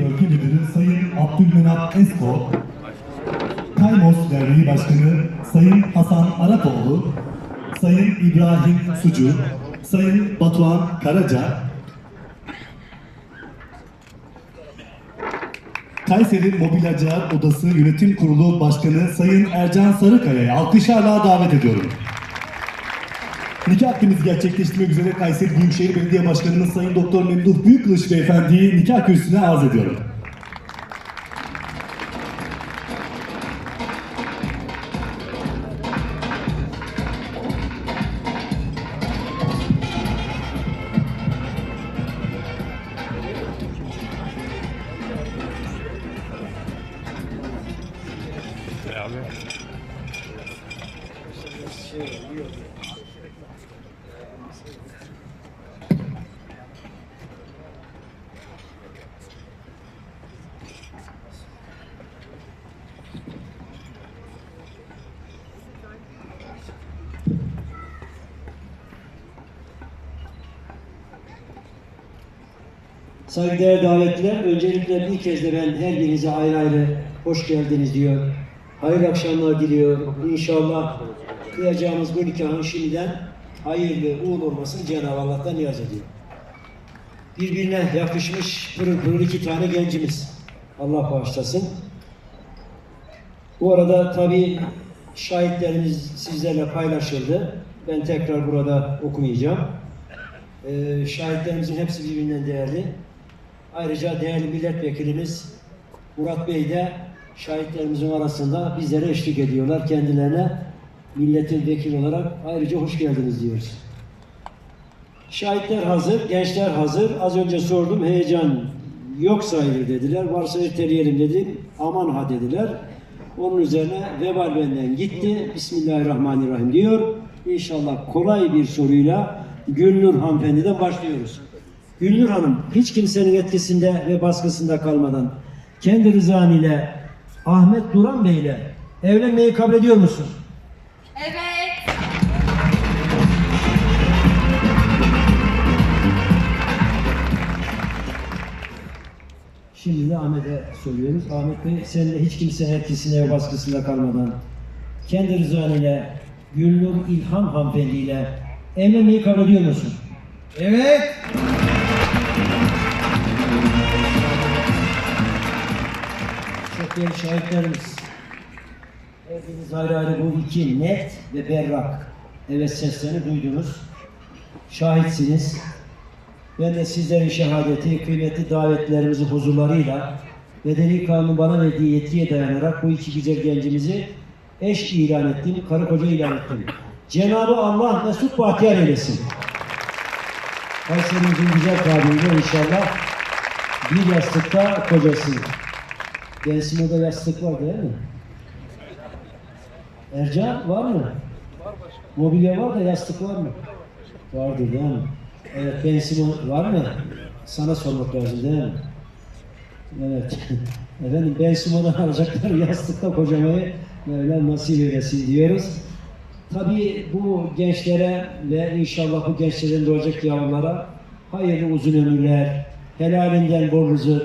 Bölge Müdürü Sayın Abdülmenap Esko, Kaymos Derneği Başkanı Sayın Hasan Arapoğlu, Sayın İbrahim Sucu, Sayın Batuhan Karaca, Kayseri Mobilyacılar Odası Yönetim Kurulu Başkanı Sayın Ercan Sarıkaya'yı alkışlarla davet ediyorum. Nikah akdimizi gerçekleştirmek üzere Kayseri Büyükşehir Belediye Başkanımız Sayın Doktor Memduh Büyükkılıç Beyefendi'yi nikah kürsüsüne arz ediyorum. Saygıdeğer davetliler, öncelikle bir kez de ben her birinize ayrı ayrı hoş geldiniz diyor. Hayırlı akşamlar diliyor. İnşallah kıyacağımız bu nikahın şimdiden hayırlı, uğurlu olmasını Cenab-ı Allah'tan niyaz ediyor. Birbirine yakışmış pırıl pırıl iki tane gencimiz. Allah bağışlasın. Bu arada tabii şahitlerimiz sizlerle paylaşıldı. Ben tekrar burada okumayacağım. Ee, şahitlerimizin hepsi birbirinden değerli. Ayrıca değerli milletvekilimiz Murat Bey de şahitlerimizin arasında bizlere eşlik ediyorlar. Kendilerine milletin vekili olarak ayrıca hoş geldiniz diyoruz. Şahitler hazır, gençler hazır. Az önce sordum, heyecan yok sayılır dediler. Varsa erteleyelim dedim, aman ha dediler. Onun üzerine vebal benden gitti. Bismillahirrahmanirrahim diyor. İnşallah kolay bir soruyla Gülnur hanımefendiden başlıyoruz. Gülnur Hanım, hiç kimsenin etkisinde ve baskısında kalmadan kendi rızan ile Ahmet Duran Bey ile evlenmeyi kabul ediyor musun? Evet. Şimdi de Ahmet'e soruyoruz. Ahmet Bey sen de hiç kimsenin etkisinde ve baskısında kalmadan kendi rızan ile Gülnur İlhan hanımefendi ile evlenmeyi kabul ediyor musun? Evet. Çok değerli şahitlerimiz. Hepiniz ayrı ayrı bu iki net ve berrak evet seslerini duydunuz. Şahitsiniz. Ben de sizlerin şehadeti, kıymetli davetlerimizin huzurlarıyla bedeni kanun bana verdiği yetkiye dayanarak bu iki güzel gencimizi eş ilan ettim, karı koca ilan ettim. Cenab-ı Allah mesut bahtiyar eylesin. Kayserimizin güzel tabiriyle inşallah bir yastıkta kocası. Gensimo'da yastık var değil mi? Ercan var mı? Mobilya var da yastık var mı? Vardır değil mi? Evet, Bensimo var mı? Sana sormak lazım değil mi? Evet. Efendim Bensimo'dan alacaklar yastıkta kocamayı böyle nasip eylesin diyoruz. Tabii bu gençlere ve inşallah bu gençlerin doğacak yavrulara hayırlı uzun ömürler, helalinden bol rızık,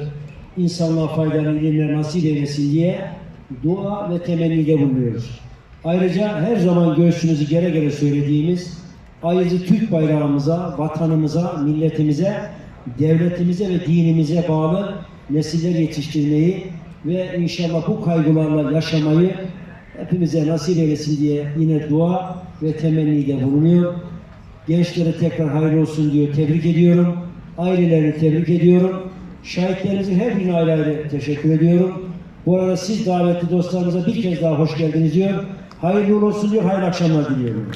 insanlığa faydalı ilimler nasip eylesin diye dua ve temennide bulunuyoruz. Ayrıca her zaman göğsümüzü gere gere söylediğimiz ayrıca Türk bayrağımıza, vatanımıza, milletimize, devletimize ve dinimize bağlı nesiller yetiştirmeyi ve inşallah bu kaygılarla yaşamayı hepimize nasip eylesin diye yine dua ve temennide bulunuyor. Gençlere tekrar hayırlı olsun diyor. Tebrik ediyorum. Ailelerini tebrik ediyorum. Şahitlerimizin her birine ayrı ayrı teşekkür ediyorum. Bu arada siz davetli dostlarımıza bir kez daha hoş geldiniz diyor. Hayırlı olsun diyor. Hayırlı akşamlar diliyorum.